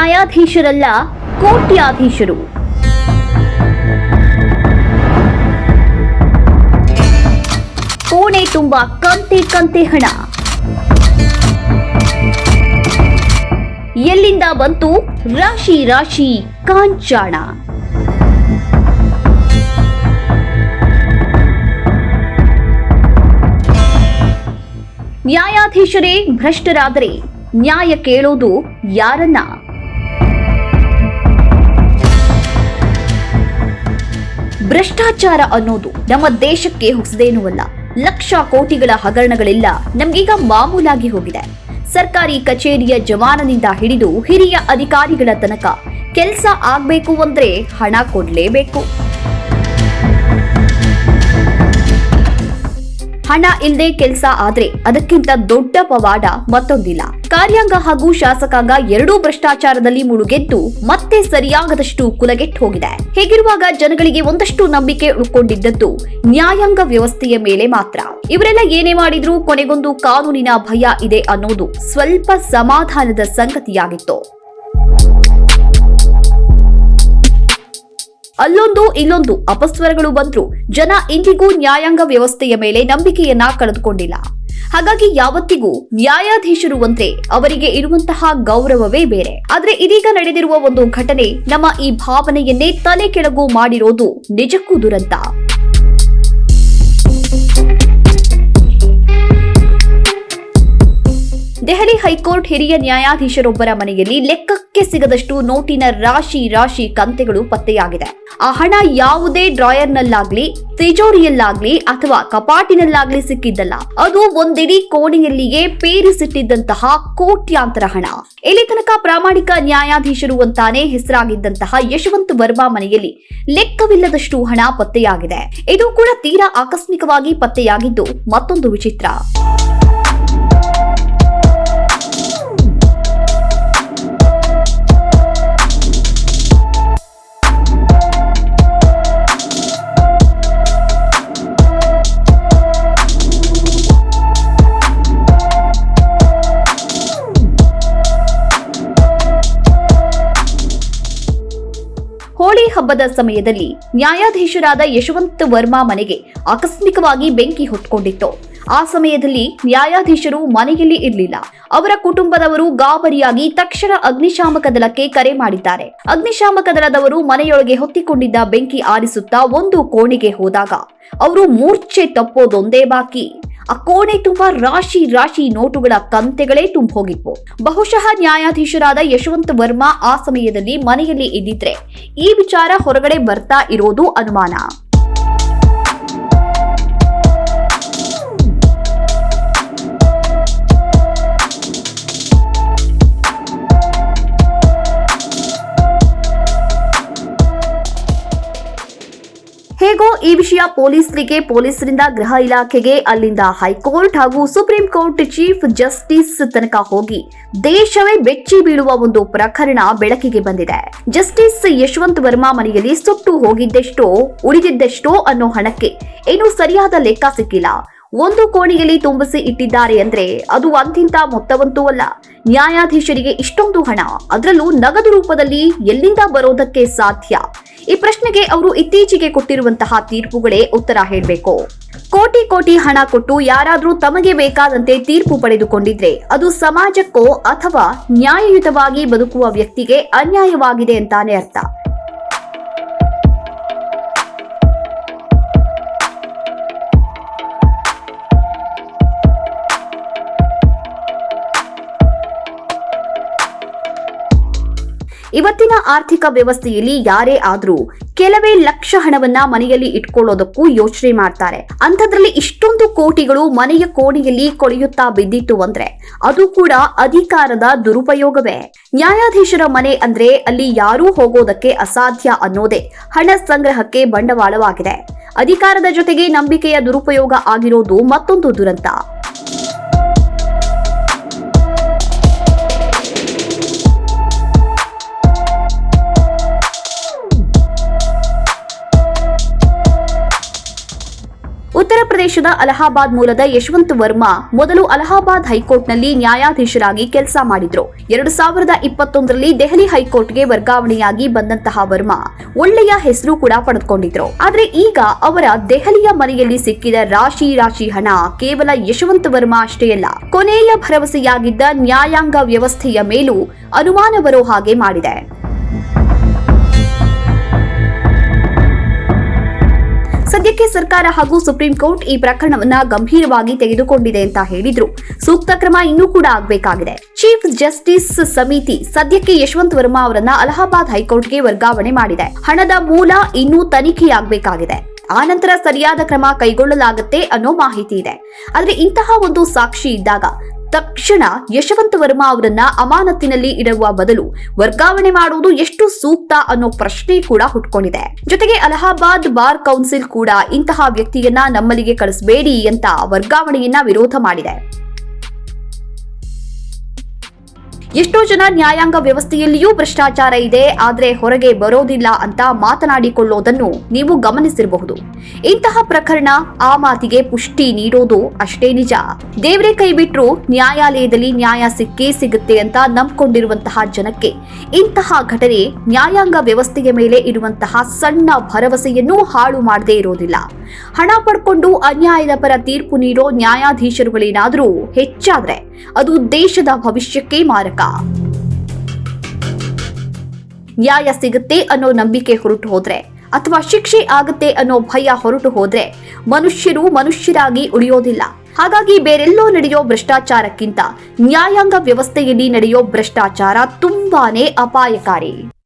ನ್ಯಾಯಾಧೀಶರಲ್ಲ ಕೋಟ್ಯಾಧೀಶರು. ಕೋಣೆ ತುಂಬ ಕಂತೆ ಕಂತೆ ಹಣ. ಎಲ್ಲಿಂದ ಬಂತು? ರಾಶಿ ರಾಶಿ ಕಾಂಚಾಣ. ನ್ಯಾಯಾಧೀಶರೇ ಭ್ರಷ್ಟರಾದರೆ ನ್ಯಾಯ ಕೇಳೋದು ಯಾರನ್ನ? ಭ್ರಷ್ಟಾಚಾರ ಅನ್ನೋದು ನಮ್ಮ ದೇಶಕ್ಕೆ ಹೊಸದೇನೂ ಅಲ್ಲ ಲಕ್ಷ ಕೋಟಿಗಳ ಹಗರಣಗಳೆಲ್ಲ, ನಮ್ಗೀಗ ಮಾಮೂಲಾಗಿ ಹೋಗಿದೆ. ಸರ್ಕಾರಿ ಕಚೇರಿಯ ಜವಾನನಿಂದ ಹಿಡಿದು ಹಿರಿಯ ಅಧಿಕಾರಿಗಳ ತನಕ ಕೆಲಸ ಆಗ್ಬೇಕು ಅಂದ್ರೆ ಹಣ ಕೊಡ್ಲೇಬೇಕು. ಹಣ ಇಲ್ಲದೆ ಕೆಲಸ ಆದ್ರೆ ಅದಕ್ಕಿಂತ ದೊಡ್ಡ ಪವಾಡ ಮತ್ತೊಂದಿಲ್ಲ. ಕಾರ್ಯಾಂಗ ಹಾಗೂ ಶಾಸಕಾಂಗ ಎರಡೂ ಭ್ರಷ್ಟಾಚಾರದಲ್ಲಿ ಮುಳುಗೆದ್ದು ಮತ್ತೆ ಸರಿಯಾಗದಷ್ಟು ಕುಲಗೆಟ್ಟು ಹೋಗಿದೆ. ಹೀಗಿರುವಾಗ ಜನಗಳಿಗೆ ಒಂದಷ್ಟು ನಂಬಿಕೆ ಉಳ್ಕೊಂಡಿದ್ದದ್ದು ನ್ಯಾಯಾಂಗ ವ್ಯವಸ್ಥೆಯ ಮೇಲೆ ಮಾತ್ರ. ಇವರೆಲ್ಲ ಏನೇ ಮಾಡಿದ್ರೂ ಕೊನೆಗೊಂದು ಕಾನೂನಿನ ಭಯ ಇದೆ ಅನ್ನೋದು ಸ್ವಲ್ಪ ಸಮಾಧಾನದ ಸಂಗತಿಯಾಗಿತ್ತು. ಅಲ್ಲೊಂದು ಇಲ್ಲೊಂದು ಅಪಸ್ವರಗಳು ಬಂದ್ರು. ಜನ ಇಂದಿಗೂ ನ್ಯಾಯಾಂಗ ವ್ಯವಸ್ಥೆಯ ಮೇಲೆ ನಂಬಿಕೆಯನ್ನ ಕಳೆದುಕೊಂಡಿಲ್ಲ. ಹಾಗಾಗಿ ಯಾವತ್ತಿಗೂ ನ್ಯಾಯಾಧೀಶರು ಅಂದ್ರೆ ಅವರಿಗೆ ಇರುವಂತಹ ಗೌರವವೇ ಬೇರೆ. ಆದ್ರೆ ಇದೀಗ ನಡೆದಿರುವ ಒಂದು ಘಟನೆ ನಮ್ಮ ಈ ಭಾವನೆಯನ್ನೇ ತಲೆ ಕೆಳಗು ಮಾಡಿರೋದು ನಿಜಕ್ಕೂ ದುರಂತ. ದೆಹಲಿ ಹೈಕೋರ್ಟ್ ಹಿರಿಯ ನ್ಯಾಯಾಧೀಶರೊಬ್ಬರ ಮನೆಯಲ್ಲಿ ಲೆಕ್ಕಕ್ಕೆ ಸಿಗದಷ್ಟು ನೋಟಿನ ರಾಶಿ ರಾಶಿ ಕಂತೆಗಳು ಪತ್ತೆಯಾಗಿದೆ. ಆ ಹಣ ಯಾವುದೇ ಡ್ರಾಯರ್ನಲ್ಲಾಗ್ಲಿ, ತಿಜೋರಿಯಲ್ಲಾಗ್ಲಿ ಅಥವಾ ಕಪಾಟಿನಲ್ಲಾಗ್ಲಿ ಸಿಕ್ಕಿದ್ದಲ್ಲ. ಅದು ಒಂದಿಡೀ ಕೋಣೆಯಲ್ಲಿಯೇ ಪೇರಿಸಿಟ್ಟಿದ್ದಂತಹ ಕೋಟ್ಯಾಂತರ ಹಣ. ಇಲ್ಲಿ ತನಕ ಪ್ರಾಮಾಣಿಕ ನ್ಯಾಯಾಧೀಶರು ಅಂತಾನೆ ಹೆಸರಾಗಿದ್ದಂತಹ ಯಶವಂತ್ ವರ್ಮಾ ಮನೆಯಲ್ಲಿ ಲೆಕ್ಕವಿಲ್ಲದಷ್ಟು ಹಣ ಪತ್ತೆಯಾಗಿದೆ. ಇದು ಕೂಡ ತೀರಾ ಆಕಸ್ಮಿಕವಾಗಿ ಪತ್ತೆಯಾಗಿದ್ದು ಮತ್ತೊಂದು ವಿಚಿತ್ರ. ಹೋಳಿ ಹಬ್ಬದ ಸಮಯದಲ್ಲಿ ನ್ಯಾಯಾಧೀಶರಾದ ಯಶವಂತ್ ವರ್ಮಾ ಮನೆಗೆ ಆಕಸ್ಮಿಕವಾಗಿ ಬೆಂಕಿ ಹೊತ್ಕೊಂಡಿತ್ತು. ಆ ಸಮಯದಲ್ಲಿ ನ್ಯಾಯಾಧೀಶರು ಮನೆಯಲ್ಲಿ ಇರಲಿಲ್ಲ. ಅವರ ಕುಟುಂಬದವರು ಗಾಬರಿಯಾಗಿ ತಕ್ಷಣ ಅಗ್ನಿಶಾಮಕ ದಳಕ್ಕೆ ಕರೆ ಮಾಡಿದ್ದಾರೆ. ಅಗ್ನಿಶಾಮಕ ದಳದವರು ಮನೆಯೊಳಗೆ ಹೊತ್ತಿಕೊಂಡಿದ್ದ ಬೆಂಕಿ ಆರಿಸುತ್ತಾ ಒಂದು ಕೋಣೆಗೆ ಹೋದಾಗ ಅವರು ಮೂರ್ಛೆ ತಪ್ಪೋದೊಂದೇ ಬಾಕಿ. ಆ ಕೋಣೆ ತುಂಬಾ ರಾಶಿ ರಾಶಿ ನೋಟುಗಳ ಕಂತೆಗಳೇ ತುಂಬ ಹೋಗಿದ್ವು ಬಹುಶಃ ನ್ಯಾಯಾಧೀಶರಾದ ಯಶವಂತ ವರ್ಮಾ ಆ ಸಮಯದಲ್ಲಿ ಮನೆಯಲ್ಲಿ ಇದ್ದಿದ್ರೆ ಈ ವಿಚಾರ ಹೊರಗಡೆ ಬರ್ತಾ ಇರೋದು ಅನುಮಾನ. ವಿಷಯ ಪೊಲೀಸರಿಗೆ ಪೊಲೀಸರಿಂದ ಗೃಹ ಇಲಾಖೆಗೆ, ಅಲ್ಲಿಂದ ಹೈಕೋರ್ಟ್ ಹಾಗೂ ಸುಪ್ರೀಂ ಕೋರ್ಟ್ ಚೀಫ್ ಜಸ್ಟಿಸ್ ತನಕ ಹೋಗಿ ದೇಶವೇ ಬೆಚ್ಚಿ ಬೀಳುವ ಒಂದು ಪ್ರಕರಣ ಬೆಳಕಿಗೆ ಬಂದಿದೆ. ಜಸ್ಟಿಸ್ ಯಶವಂತ್ ವರ್ಮಾ ಮನೆಯಲ್ಲಿ ಸುಟ್ಟು ಹೋಗಿದ್ದೆಷ್ಟೋ, ಉಳಿದಿದ್ದೆಷ್ಟೋ ಅನ್ನೋ ಹಣಕ್ಕೆ ಏನೂ ಸರಿಯಾದ ಲೆಕ್ಕ ಸಿಕ್ಕಿಲ್ಲ. ಒಂದು ಕೋಣೆಯಲ್ಲಿ ತುಂಬಿಸಿ ಇಟ್ಟಿದ್ದಾರೆ ಅಂದ್ರೆ ಅದು ಅಂತಿಂತ ಮೊತ್ತವಂತೂ ಅಲ್ಲ. ನ್ಯಾಯಾಧೀಶರಿಗೆ ಇಷ್ಟೊಂದು ಹಣ, ಅದರಲ್ಲೂ ನಗದು ರೂಪದಲ್ಲಿ ಎಲ್ಲಿಂದ ಬರೋದಕ್ಕೆ ಸಾಧ್ಯ? ಈ ಪ್ರಶ್ನೆಗೆ ಅವರು ಇತ್ತೀಚೆಗೆ ಕೊಟ್ಟಿರುವಂತಹ ತೀರ್ಪುಗಳೇ ಉತ್ತರ ಹೇಳಬೇಕು. ಕೋಟಿ ಕೋಟಿ ಹಣ ಕೊಟ್ಟು ಯಾರಾದರೂ ತಮಗೆ ಬೇಕಾದಂತೆ ತೀರ್ಪು ಪಡೆದುಕೊಂಡಿದ್ರೆ ಅದು ಸಮಾಜಕ್ಕೋ ಅಥವಾ ನ್ಯಾಯಯುತವಾಗಿ ಬದುಕುವ ವ್ಯಕ್ತಿಗೆ ಅನ್ಯಾಯವಾಗಿದೆ ಅಂತಾನೆ ಅರ್ಥ. ಇವತ್ತಿನ ಆರ್ಥಿಕ ವ್ಯವಸ್ಥೆಯಲ್ಲಿ ಯಾರೇ ಆದ್ರೂ ಕೆಲವೇ ಲಕ್ಷ ಹಣವನ್ನ ಮನೆಯಲ್ಲಿ ಇಟ್ಕೊಳ್ಳೋದಕ್ಕೂ ಯೋಚನೆ ಮಾಡ್ತಾರೆ. ಅಂಥದ್ರಲ್ಲಿ ಇಷ್ಟೊಂದು ಕೋಟಿಗಳು ಮನೆಯ ಕೋಣೆಯಲ್ಲಿ ಕೊಳೆಯುತ್ತಾ ಬಿದ್ದಿತ್ತು ಅಂದ್ರೆ ಅದು ಕೂಡ ಅಧಿಕಾರದ ದುರುಪಯೋಗವೇ. ನ್ಯಾಯಾಧೀಶರ ಮನೆ ಅಂದ್ರೆ ಅಲ್ಲಿ ಯಾರೂ ಹೋಗೋದಕ್ಕೆ ಅಸಾಧ್ಯ ಅನ್ನೋದೇ ಹಣ ಸಂಗ್ರಹಕ್ಕೆ ಬಂಡವಾಳವಾಗಿದೆ. ಅಧಿಕಾರದ ಜೊತೆಗೆ ನಂಬಿಕೆಯ ದುರುಪಯೋಗ ಆಗಿರೋದು ಮತ್ತೊಂದು ದುರಂತ. ಪ್ರದೇಶದ ಅಲಹಾಬಾದ್ ಮೂಲದ ಯಶವಂತ್ ವರ್ಮಾ ಮೊದಲು ಅಲಹಾಬಾದ್ ಹೈಕೋರ್ಟ್ನಲ್ಲಿ ನ್ಯಾಯಾಧೀಶರಾಗಿ ಕೆಲಸ ಮಾಡಿದ್ರು. ಎರಡು ಸಾವಿರದ ಇಪ್ಪತ್ತೊಂದರಲ್ಲಿ ದೆಹಲಿ ಹೈಕೋರ್ಟ್ಗೆ ವರ್ಗಾವಣೆಯಾಗಿ ಬಂದಂತಹ ವರ್ಮಾ ಒಳ್ಳೆಯ ಹೆಸರು ಕೂಡ ಪಡೆದುಕೊಂಡಿದ್ರು. ಆದ್ರೆ ಈಗ ಅವರ ದೆಹಲಿಯ ಮನೆಯಲ್ಲಿ ಸಿಕ್ಕಿದ ರಾಶಿ ರಾಶಿ ಹಣ ಕೇವಲ ಯಶವಂತ್ ವರ್ಮಾ ಅಷ್ಟೇ ಅಲ್ಲ, ಕೊನೆಯ ಭರವಸೆಯಾಗಿದ್ದ ನ್ಯಾಯಾಂಗ ವ್ಯವಸ್ಥೆಯ ಮೇಲೂ ಅನುಮಾನ ಬರೋ ಹಾಗೆ ಮಾಡಿದೆ. ಸರ್ಕಾರ ಹಾಗೂ ಸುಪ್ರೀಂ ಕೋರ್ಟ್ ಈ ಪ್ರಕರಣವನ್ನ ಗಂಭೀರವಾಗಿ ತೆಗೆದುಕೊಂಡಿದೆ ಅಂತ ಹೇಳಿದ್ರು. ಸೂಕ್ತ ಕ್ರಮ ಇನ್ನೂ ಕೂಡ ಆಗಬೇಕಾಗಿದೆ. ಚೀಫ್ ಜಸ್ಟಿಸ್ ಸಮಿತಿ ಸದ್ಯಕ್ಕೆ ಯಶವಂತ್ ವರ್ಮಾ ಅವರನ್ನ ಅಲಹಾಬಾದ್ ಹೈಕೋರ್ಟ್ಗೆ ವರ್ಗಾವಣೆ ಮಾಡಿದೆ. ಹಣದ ಮೂಲ ಇನ್ನೂ ತನಿಖೆಯಾಗಬೇಕಾಗಿದೆ ಆ ನಂತರ ಸರಿಯಾದ ಕ್ರಮ ಕೈಗೊಳ್ಳಲಾಗುತ್ತೆ ಅನ್ನೋ ಮಾಹಿತಿ ಇದೆ. ಆದ್ರೆ ಇಂತಹ ಒಂದು ಸಾಕ್ಷಿ ಇದ್ದಾಗ ತಕ್ಷಣ ಯಶವಂತ ವರ್ಮ ಅವರನ್ನ ಅಮಾನತಿನಲ್ಲಿ ಇಡುವ ಬದಲು ವರ್ಗಾವಣೆ ಮಾಡುವುದು ಎಷ್ಟು ಸೂಕ್ತ ಅನ್ನೋ ಪ್ರಶ್ನೆ ಕೂಡ ಹುಟ್ಕೊಂಡಿದೆ. ಜೊತೆಗೆ ಅಲಹಾಬಾದ್ ಬಾರ್ ಕೌನ್ಸಿಲ್ ಕೂಡ ಇಂತಹ ವ್ಯಕ್ತಿಯನ್ನ ನಮ್ಮಲ್ಲಿಗೆ ಕಳಿಸಬೇಡಿ ಅಂತ ವರ್ಗಾವಣೆಯನ್ನ ವಿರೋಧ ಮಾಡಿದೆ. ಎಷ್ಟೋ ಜನ ನ್ಯಾಯಾಂಗ ವ್ಯವಸ್ಥೆಯಲ್ಲಿಯೂ ಭ್ರಷ್ಟಾಚಾರ ಇದೆ, ಆದರೆ ಹೊರಗೆ ಬರೋದಿಲ್ಲ ಅಂತ ಮಾತನಾಡಿಕೊಳ್ಳೋದನ್ನು ನೀವು ಗಮನಿಸಿರಬಹುದು. ಇಂತಹ ಪ್ರಕರಣ ಆ ಮಾತಿಗೆ ಪುಷ್ಟಿ ನೀಡೋದು ಅಷ್ಟೇ ನಿಜ. ದೇವರೇ ಕೈ ಬಿಟ್ರು ನ್ಯಾಯಾಲಯದಲ್ಲಿ ನ್ಯಾಯ ಸಿಕ್ಕೇ ಸಿಗುತ್ತೆ ಅಂತ ನಂಬ್ಕೊಂಡಿರುವಂತಹ ಜನಕ್ಕೆ ಇಂತಹ ಘಟನೆ ನ್ಯಾಯಾಂಗ ವ್ಯವಸ್ಥೆಯ ಮೇಲೆ ಇರುವಂತಹ ಸಣ್ಣ ಭರವಸೆಯನ್ನು ಹಾಳು ಮಾಡದೇ ಇರೋದಿಲ್ಲ. ಹಣ ಪಡ್ಕೊಂಡು ಅನ್ಯಾಯದ ಪರ ತೀರ್ಪು ನೀಡೋ ನ್ಯಾಯಾಧೀಶರುಗಳೇನಾದರೂ ಹೆಚ್ಚಾದ್ರೆ ಅದು ದೇಶದ ಭವಿಷ್ಯಕ್ಕೆ ಮಾರಕ. ನ್ಯಾಯ ಸಿಗುತ್ತೆ ಅನ್ನೋ ನಂಬಿಕೆ ಹೊರಟು ಹೋದ್ರೆ ಅಥವಾ ಶಿಕ್ಷೆ ಆಗುತ್ತೆ ಅನ್ನೋ ಭಯ ಹೊರಟು ಹೋದ್ರೆ ಮನುಷ್ಯರು ಮನುಷ್ಯರಾಗಿ ಉಳಿಯೋದಿಲ್ಲ. ಹಾಗಾಗಿ ಬೇರೆಲ್ಲೋ ನಡೆಯೋ ಭ್ರಷ್ಟಾಚಾರಕ್ಕಿಂತ ನ್ಯಾಯಾಂಗ ವ್ಯವಸ್ಥೆಯಲ್ಲಿ ನಡೆಯೋ ಭ್ರಷ್ಟಾಚಾರ ತುಂಬಾನೇ ಅಪಾಯಕಾರಿ.